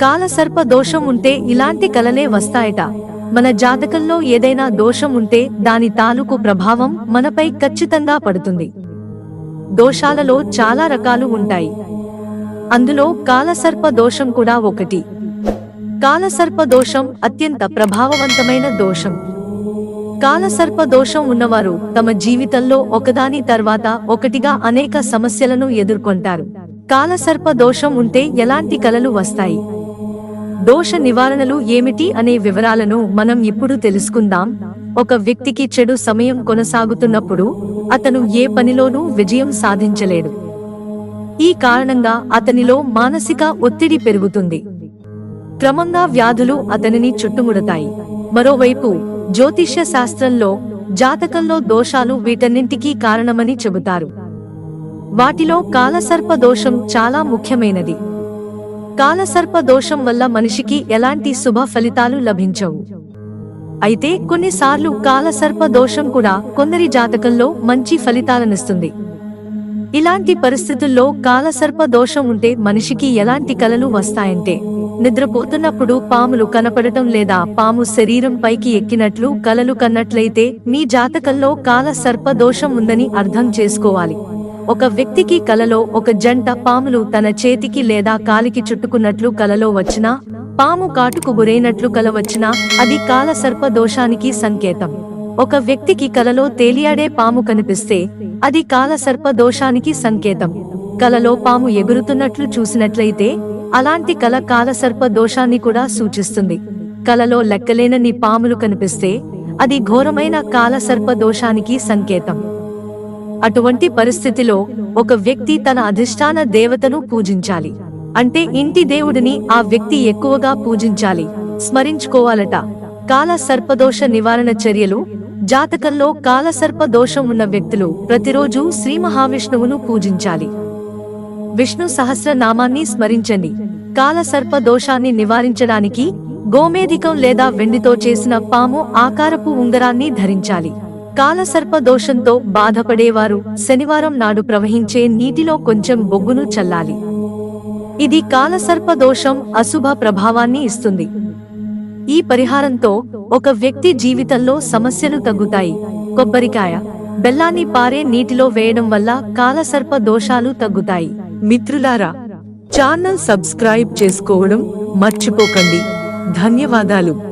కాలసర్ప దోషం ఉంటే ఇలాంటి కలనే వస్తాయట. మన జాతకంలో ఏదైనా దోషం ఉంటే దాని తాలూకు ప్రభావం మనపై ఖచ్చితంగా పడుతుంది. దోషాలలో చాలా రకాలు ఉంటాయి. అందులో కాలసర్ప దోషం కూడా ఒకటి. కాలసర్ప దోషం అత్యంత ప్రభావవంతమైన దోషం. కాలసర్ప దోషం ఉన్నవారు తమ జీవితంలో ఒకదాని తర్వాత ఒకటిగా అనేక సమస్యలను ఎదుర్కొంటారు. కాలసర్ప దోషం ఉంటే ఎలాంటి కలలు వస్తాయి? దోష నివారణలు ఏమిటి అనే వివరాలను మనం ఇప్పుడు తెలుసుకుందాం. ఒక వ్యక్తికి చెడు సమయం కొనసాగుతున్నప్పుడు అతను ఏ పనిలోనూ విజయం సాధించలేడు. ఈ కారణంగా అతనిలో మానసిక ఒత్తిడి పెరుగుతుంది. క్రమంగా వ్యాధులు అతనిని చుట్టుముడతాయి. మరోవైపు జ్యోతిష్య శాస్త్రంలో జాతకంలో దోషాలు వీటన్నింటికీ కారణమని చెబుతారు. వాటిలో కాలసర్ప దోషం చాలా ముఖ్యమైనది. కాలసర్ప దోషం వల్ల మనిషికి ఎలాంటి శుభ ఫలితాలు లభించవు. అయితే కొన్నిసార్లు కాలసర్ప దోషం కూడా కొందరి జాతకంలో మంచి ఫలితాలనిస్తుంది. ఇలాంటి పరిస్థితుల్లో కాలసర్ప దోషం ఉంటే మనిషికి ఎలాంటి కలలు వస్తాయంటే నిద్రపోతున్నప్పుడు పాములు కనపడటం లేదా పాము శరీరం పైకి ఎక్కినట్లు కలలు కన్నట్లయితే మీ జాతకంలో కాల సర్ప దోషం ఉందని అర్థం చేసుకోవాలి. ఒక వ్యక్తికి కలలో ఒక జంట పాములు తన చేతికి లేదా కాలికి చుట్టుకున్నట్లు కలలో వచ్చినా పాము కాటుకు గురైనట్లు కల వచ్చినా అది కాల సర్ప దోషానికి సంకేతం. ఒక వ్యక్తికి కలలో తేలియాడే పాము కనిపిస్తే అది కాల సర్ప దోషానికి సంకేతం. కలలో పాము ఎగురుతున్నట్లు చూసినట్లయితే అలాంటి కల కాలసర్ప దోషాన్ని కూడా సూచిస్తుంది. కలలో లెక్కలేనన్ని పాములు కనిపిస్తే అది ఘోరమైన కాలసర్ప దోషానికి సంకేతం. అటువంటి పరిస్థితిలో ఒక వ్యక్తి తన అధిష్టాన దేవతను పూజించాలి. అంటే ఇంటి దేవుడిని ఆ వ్యక్తి ఎక్కువగా పూజించాలి. స్మరించుకోవాలట. కాల సర్పదోష నివారణ చర్యలు జాతకంలో కాలసర్ప దోషం ఉన్న వ్యక్తులు ప్రతిరోజు శ్రీ మహావిష్ణువును పూజించాలి. విష్ణు సహస్రనామాన్ని స్మరించండి. కాలసర్ప దోషాన్ని నివారించడానికి గోమేధికం లేదా వెండితో చేసిన పాము ఆకారపు ఉంగరాన్ని ధరించాలి. కాలసర్ప దోషంతో బాధపడేవారు శనివారం నాడు ప్రవహించే నీటిలో కొంచెం బొగ్గును చల్లాలి. ఇది కాలసర్ప దోషం అశుభ ప్రభావాన్ని ఇస్తుంది. ఈ పరిహారంతో ఒక వ్యక్తి జీవితంలో సమస్యలు తగ్గుతాయి. కొబ్బరికాయ బెల్లాన్ని పారే నీటిలో వేయడం వల్ల కాలసర్ప దోషాలు తగ్గుతాయి. మిత్రులారా ఛానల్ సబ్స్క్రైబ్ చేసుకోవడం మర్చిపోకండి. ధన్యవాదాలు.